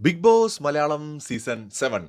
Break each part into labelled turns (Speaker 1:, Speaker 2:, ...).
Speaker 1: Big Boss Malayalam season seven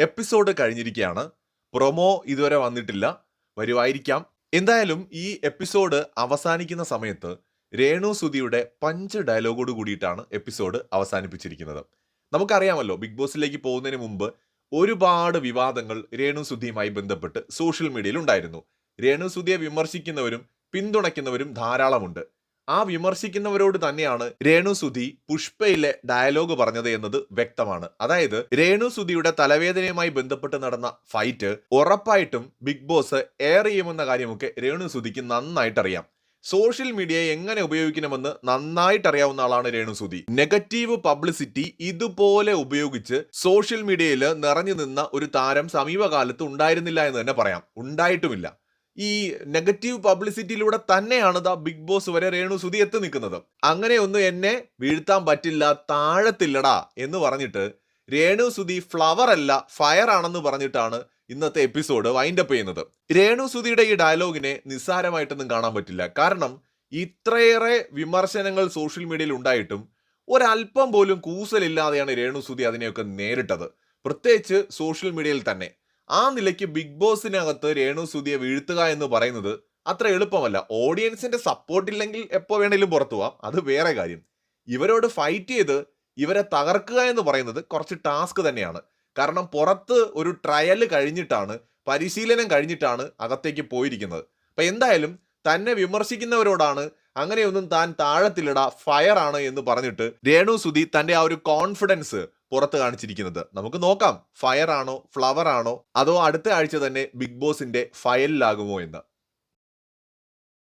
Speaker 1: episode കഴിഞ്ഞിരിക്കുകയാണ്. Promo ഇതുവരെ വന്നിട്ടില്ല. വരുമായിരിക്കാം എന്തായാലും ഈ എപ്പിസോഡ് അവസാനിക്കുന്ന സമയത്ത് രേണു സുധിയുടെ പഞ്ച് ഡയലോഗോട് കൂടിയിട്ടാണ് എപ്പിസോഡ് അവസാനിപ്പിച്ചിരിക്കുന്നത്. നമുക്കറിയാമല്ലോ ബിഗ് ബോസിലേക്ക് പോകുന്നതിന് മുമ്പ് ഒരുപാട് വിവാദങ്ങൾ രേണു സുധിയുമായി ബന്ധപ്പെട്ട് സോഷ്യൽ മീഡിയയിൽ ഉണ്ടായിരുന്നു. രേണു സുധിയെ വിമർശിക്കുന്നവരും പിന്തുണയ്ക്കുന്നവരും ധാരാളമുണ്ട്. ആ വിമർശിക്കുന്നവരോട് തന്നെയാണ് രേണു സുധി പുഷ്പയിലെ ഡയലോഗ് പറഞ്ഞത് എന്നത് വ്യക്തമാണ്. അതായത് രേണു സുധിയുടെ തലവേദനയുമായി ബന്ധപ്പെട്ട് നടന്ന ഫൈറ്റ് ഉറപ്പായിട്ടും ബിഗ് ബോസ് എയർ ചെയ്യുമെന്ന കാര്യമൊക്കെ രേണു സുധിക്ക് നന്നായിട്ട് അറിയാം സോഷ്യൽ മീഡിയയെ എങ്ങനെ ഉപയോഗിക്കണമെന്ന് നന്നായിട്ട് അറിയാവുന്ന ആളാണ് രേണു സുധി. നെഗറ്റീവ് പബ്ലിസിറ്റി ഇതുപോലെ ഉപയോഗിച്ച് സോഷ്യൽ മീഡിയയിൽ നിറഞ്ഞു നിന്ന ഒരു താരം സമീപകാലത്ത് ഉണ്ടായിരുന്നില്ല എന്ന് തന്നെ പറയാം. ഉണ്ടായിട്ടുമില്ല. ഈ നെഗറ്റീവ് പബ്ലിസിറ്റിയിലൂടെ തന്നെയാണ് ദാ ബിഗ് ബോസ് വരെ രേണു സുധി എത്തി നിൽക്കുന്നത്. അങ്ങനെ ഒന്നും എന്നെ വീഴ്ത്താൻ പറ്റില്ല താഴത്തില്ലടാ എന്ന് പറഞ്ഞിട്ട് രേണു സുധി ഫ്ലവർ അല്ല ഫയർ ആണെന്ന് പറഞ്ഞിട്ടാണ് ഇന്നത്തെ എപ്പിസോഡ് വൈൻഡ് അപ്പ് ചെയ്യുന്നത്. രേണു സുധിയുടെ ഈ ഡയലോഗിനെ നിസ്സാരമായിട്ടൊന്നും കാണാൻ പറ്റില്ല. കാരണം ഇത്രയേറെ വിമർശനങ്ങൾ സോഷ്യൽ മീഡിയയിൽ ഉണ്ടായിട്ടും ഒരല്പം പോലും കൂസലില്ലാതെയാണ് രേണു സുധി അതിനെയൊക്കെ നേരിട്ടത്. പ്രത്യേകിച്ച് സോഷ്യൽ മീഡിയയിൽ തന്നെ. ആ നിലയ്ക്ക് ബിഗ് ബോസിനകത്ത് രേണു സുധിയെ വീഴ്ത്തുക എന്ന് പറയുന്നത് അത്ര എളുപ്പമല്ല. ഓഡിയൻസിന്റെ സപ്പോർട്ട് ഇല്ലെങ്കിൽ എപ്പോ വേണേലും പുറത്തു പോവാം. അത് വേറെ കാര്യം. ഇവരോട് ഫൈറ്റ് ചെയ്ത് ഇവരെ തകർക്കുക എന്ന് പറയുന്നത് കുറച്ച് ടാസ്ക് തന്നെയാണ്. കാരണം പുറത്ത് ഒരു ട്രയൽ കഴിഞ്ഞിട്ടാണ് പരിശീലനം കഴിഞ്ഞിട്ടാണ് അകത്തേക്ക് പോയിരിക്കുന്നത്. അപ്പൊ എന്തായാലും തന്നെ വിമർശിക്കുന്നവരോടാണ് അങ്ങനെയൊന്നും താൻ താഴത്തിലിട ഫയർ ആണ് എന്ന് പറഞ്ഞിട്ട് രേണു സുധി തന്റെ ആ ഒരു കോൺഫിഡൻസ് പുറത്ത് കാണിച്ചിരിക്കുന്നത്. നമുക്ക് നോക്കാം. ഫയർ ആണോ ഫ്ലവർ ആണോ അതോ അടുത്ത ആഴ്ച തന്നെ ബിഗ് ബോസിന്റെ ഫയലിലാകുമോ എന്ന്.